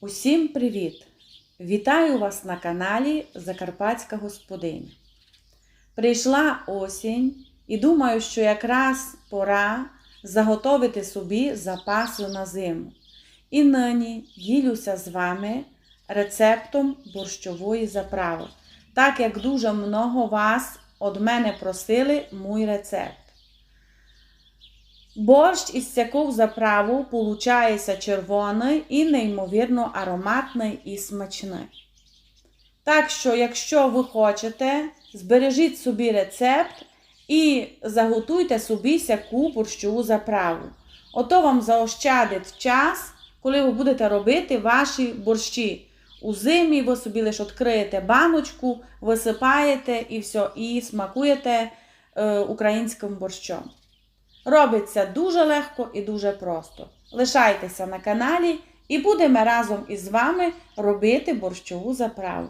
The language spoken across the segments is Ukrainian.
Усім привіт! Вітаю вас на каналі Закарпатська Господиня. Прийшла осінь і думаю, що якраз пора заготовити собі запаси на зиму. І нині ділюся з вами рецептом борщової заправи, так як дуже много вас від мене просили мій рецепт. Борщ із цяку заправу получається червоний і неймовірно ароматний і смачний. Так що, якщо ви хочете, збережіть собі рецепт і заготуйте собі сяку борщову заправу. Ото вам заощадить час, коли ви будете робити ваші борщі. У зимі ви собі лише відкриєте баночку, висипаєте і все, і смакуєте е, українським борщом. Робиться дуже легко і дуже просто. Лишайтеся на каналі і будемо разом із вами робити борщову заправу.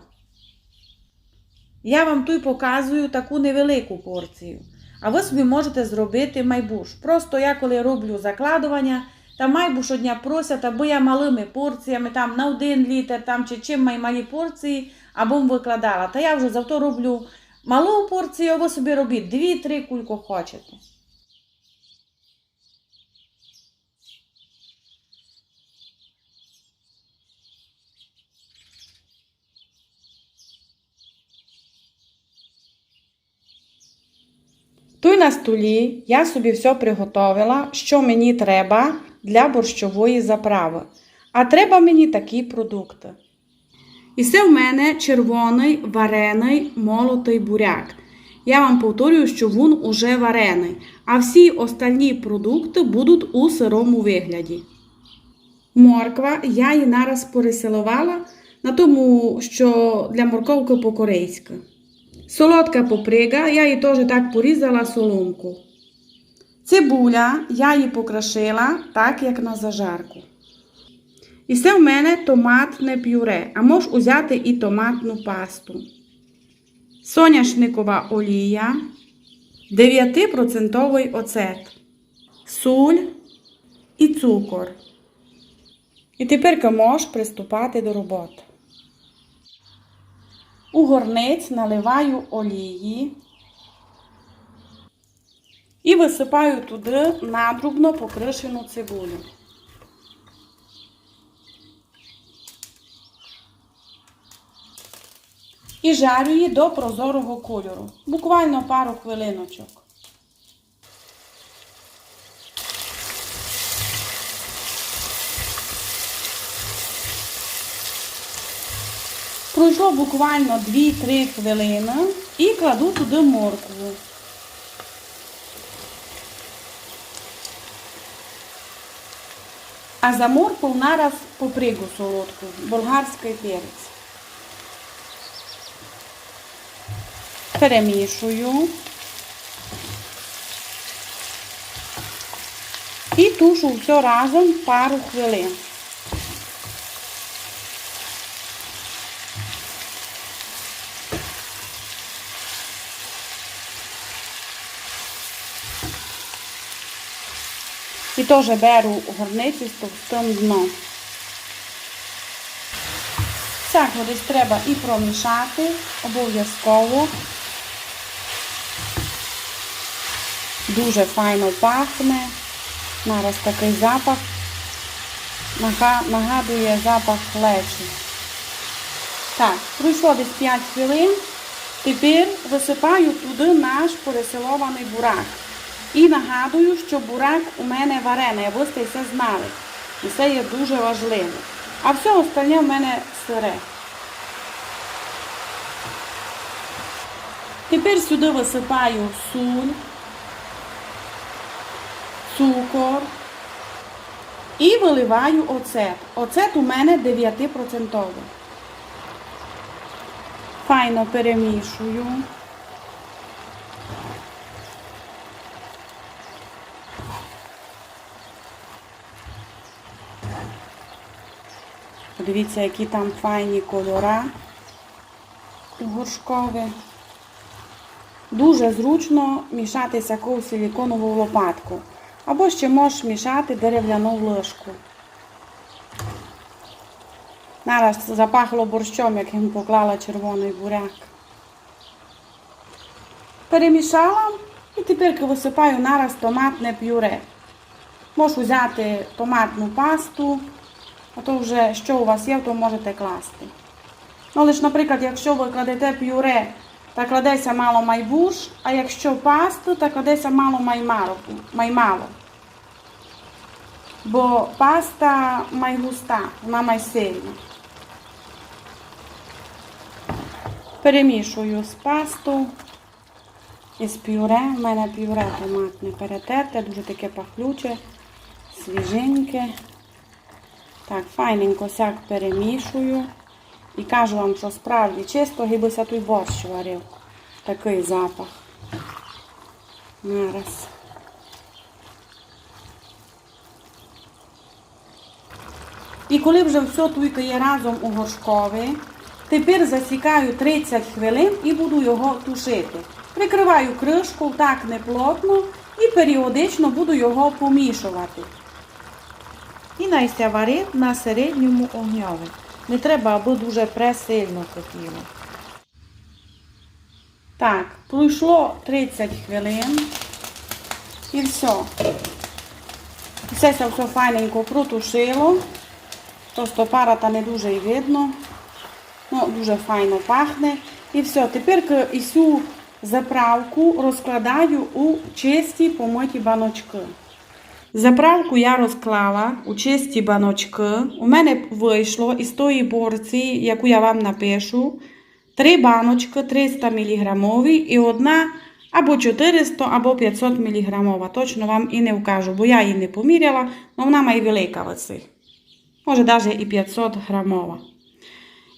Я вам тут показую таку невелику порцію. А ви собі можете зробити майбуш. Просто я коли роблю закладування, та майбуш одня просять, або я малими порціями, там на один літр, там чи чим май малі порції, або викладала. Та я вже завто роблю малу порцію, а ви собі робіть 2-3 кулько хочете. Тут на столі я собі все приготовила, що мені треба для борщової заправи. А треба мені такі продукти. І це в мене червоний варений молотий буряк. Я вам повторюю, що він уже варений, а всі остальні продукти будуть у сирому вигляді. Морква я її нараз переселувала на тому, що для морковки по-корейськи. Солодка поприга, я її теж так порізала соломку. Цибуля я її покрашила так, як на зажарку. І це в мене томатне пюре, а можеш узяти і томатну пасту. Соняшникова олія, 9% оцет, суль і цукор. І тепер можеш приступати до роботи. У горниць наливаю олії і висипаю туди надрубно покришену цибулю. І жарю її до прозорого кольору. Буквально пару хвилиночок. Пройшло буквально 2-3 хвилини і кладу туди моркву. А за моркву нараз попригу солодку, болгарський перець. Перемішую. І тушу все разом пару хвилин. І теж беру горницю з товстим дном. Всяко десь треба і промішати обов'язково. Дуже файно пахне. Нараз такий запах. Нагадує запах лечі. Так, пройшло десь 5 хвилин. Тепер висипаю туди наш пересилований бурак. І нагадую, що бурак у мене варений, аби ви все знали. І це є дуже важливо. А все остальне в мене сире. Тепер сюди висипаю суль, цукор і виливаю оцет. Оцет у мене 9%. Файно перемішую. Подивіться, які там файні кольора горшкові. Дуже зручно мішати всяку силіконову лопатку. Або ще можеш мішати дерев'яну ложку. Нараз запахло борщом, як їм поклала червоний буряк. Перемішала і тепер висипаю нараз томатне пюре. Можу взяти томатну пасту, а то вже що у вас є, то можете класти. Ну, лише, наприклад, якщо ви кладете пюре, та кладеться мало майбуш, а якщо пасту, то кладеться мало маймало. маймало. Бо паста майгуста, вона майсильна. Перемішую з пасту і з пюре. У мене пюре томатне перетерте, дуже таке пахлюче, свіженьке. Так, файненько сяк перемішую. І кажу вам, що справді чисто гибися той борщ варив. Такий запах. Нараз. І коли вже все туйкає разом у горшкові, тепер засікаю 30 хвилин і буду його тушити. Прикриваю кришку так неплотно і періодично буду його помішувати. І найся варить на середньому огньові. Не треба, аби дуже пресильно кипіло. Так, пройшло 30 хвилин. І все. Все це все файненько протушило. Просто пара та не дуже і видно. Ну, дуже файно пахне. І все. Тепер цю заправку розкладаю у чисті помиті баночки. Заправку я розклала у чисті баночки. У мене вийшло із тої порції, яку я вам напишу, три баночки 300 мг і одна або 400, або 500 мг. Точно вам і не вкажу, бо я її не поміряла, але вона має велика в. Може, навіть і 500 грамова.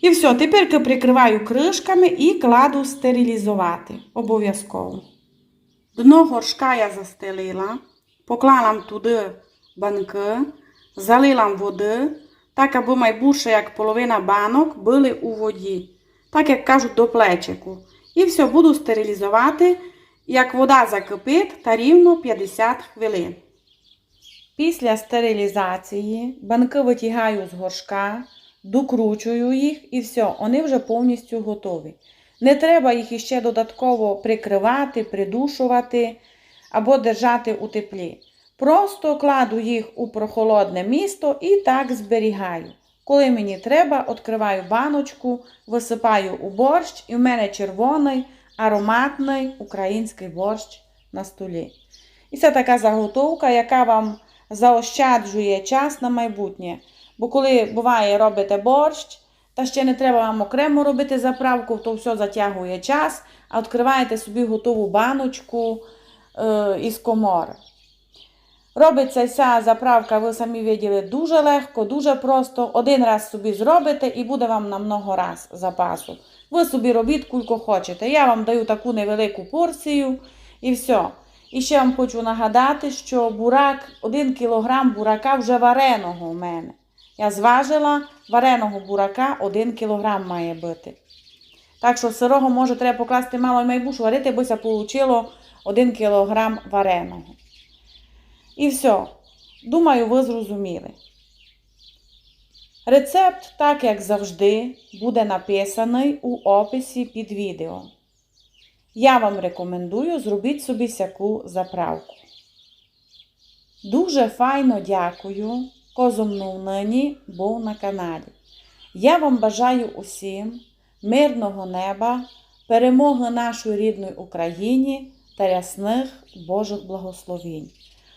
І все, тепер прикриваю кришками і кладу стерилізувати. Обов'язково. Дно горшка я застелила. Поклала туди банки, залила води, так аби майбільше як половина банок були у воді, так як кажуть до плечику. І все буду стерилізувати, як вода закипить та рівно 50 хвилин. Після стерилізації банки витягаю з горшка, докручую їх і все, вони вже повністю готові. Не треба їх іще додатково прикривати, придушувати або держати у теплі. Просто кладу їх у прохолодне місто і так зберігаю. Коли мені треба, відкриваю баночку, висипаю у борщ, і в мене червоний ароматний український борщ на столі. І це така заготовка, яка вам заощаджує час на майбутнє. Бо коли буває, робите борщ, та ще не треба вам окремо робити заправку, то все затягує час, а відкриваєте собі готову баночку із комори. Робиться ця заправка, ви самі виділи, дуже легко, дуже просто. Один раз собі зробите і буде вам на много раз запасу. Ви собі робіть, кулько хочете. Я вам даю таку невелику порцію і все. І ще вам хочу нагадати, що бурак, 1 кг бурака вже вареного у мене. Я зважила, вареного бурака 1 кг має бути. Так що сирого може треба покласти мало і варити, бо це вийшло 1 кг вареного. І все. Думаю, ви зрозуміли. Рецепт, так як завжди, буде написаний у описі під відео. Я вам рекомендую зробіть собі сяку заправку. Дуже файно дякую, козомну нині був на каналі. Я вам бажаю усім мирного неба, перемоги нашої рідної Україні та рясних Божих благословінь.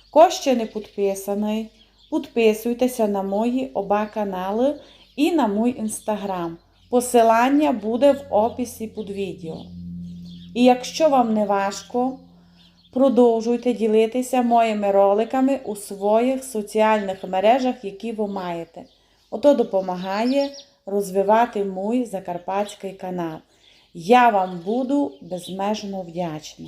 Хто ще не підписаний, підписуйтеся на мої оба канали і на мій інстаграм. Посилання буде в описі під відео. І якщо вам не важко, продовжуйте ділитися моїми роликами у своїх соціальних мережах, які ви маєте. Ото допомагає розвивати мій закарпатський канал. Я вам буду безмежно вдячна.